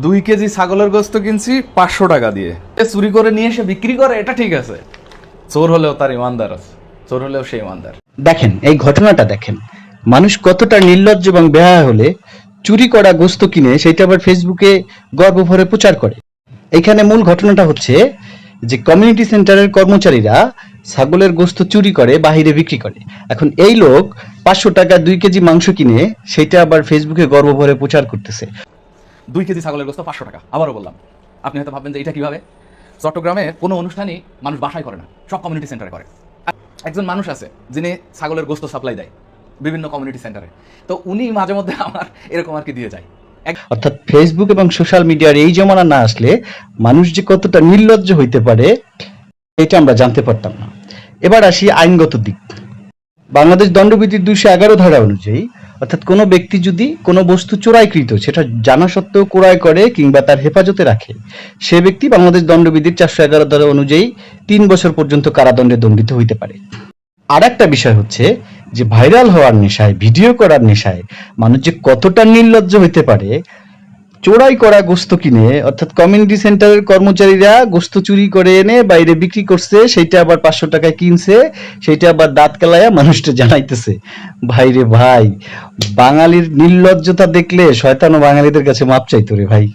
দুই কেজি ছাগলের গোস্ত কিনছি পাঁচশো টাকা দিয়ে। চুরি করে নিয়ে এসে বিক্রি করে, এটা ঠিক আছে। চোর হলেও তার ইমানদার আছে, চোর হলেও সে ইমানদার। দেখেন, এই ঘটনাটা দেখেন। মানুষ কতটা নির্লজ্জ এবং বেহায়া হলে চুরি করা গোস্ত কিনে সেটা আবার ফেসবুকে গর্ব ভরে প্রচার করে। এখানে মূল ঘটনাটা হচ্ছে যে কমিউনিটি সেন্টারের কর্মচারীরা ছাগলের গোস্ত চুরি করে, বাহিরে বিক্রি করে। এখন এই লোক পাঁচশো টাকা দুই কেজি মাংস কিনে, সেটা আবার ফেসবুকে গর্ব ভরে প্রচার করতেছে। দুই কেজি ছাগলের গোস্ত পাঁচশো টাকা। আবারও বললাম, আপনি হয়তো ভাববেন যে এটা কীভাবে? চট্টগ্রামে কোনো অনুষ্ঠানই মানুষ বাসায় করে না, সব কমিউনিটি সেন্টারে করে। একজন মানুষ আছে, যিনি ছাগলের গোস্ত সাপ্লাই দেয়, বিভিন্ন কমিউনিটি সেন্টারে তো উনি মাঝে মধ্যে আমার এরকম আর কি দিয়ে যায়। অর্থাৎ ফেসবুক এবং সোশ্যাল মিডিয়ার এই জমানা না আসলে মানুষ যে কতটা নির্লজ্জ হইতে পারে, এটা আমরা জানতে পারতাম না। এবার আসি আইনগত দিক। বাংলাদেশ দণ্ডবিধির দুইশো এগারো ধারা অনুযায়ী অর্থাৎ কোনো ব্যক্তি যদি কোনো বস্তু চোরাইকৃত, সেটা জানা সত্ত্বেও ক্রয় করে কিংবা তার হেফাজতে রাখে, সে ব্যক্তি বাংলাদেশ দণ্ডবিধির চারশো এগারো ধারা অনুযায়ী তিন বছর পর্যন্ত কারাদণ্ডে দণ্ডিত হইতে পারে। আর একটা বিষয় হচ্ছে যে ভাইরাল হওয়ার নেশায়, ভিডিও করার নেশায় মানুষ যে কতটা নির্লজ্জ হইতে পারে চোরাই করা গোস্ত কিনে, অর্থাৎ কমিউনিটি সেন্টারের কর্মচারীরা গোস্ত চুরি করে এনে বাইরে বিক্রি করছে, সেইটা আবার পাঁচশো টাকায় কিনছে, সেইটা আবার দাঁত কেলায়া মানুষটা জানাইতেছে। ভাই রে ভাই, বাঙালির নির্লজ্জতা দেখলে শয়তানো বাঙালিদের কাছে মাপ চাইতো রে ভাই।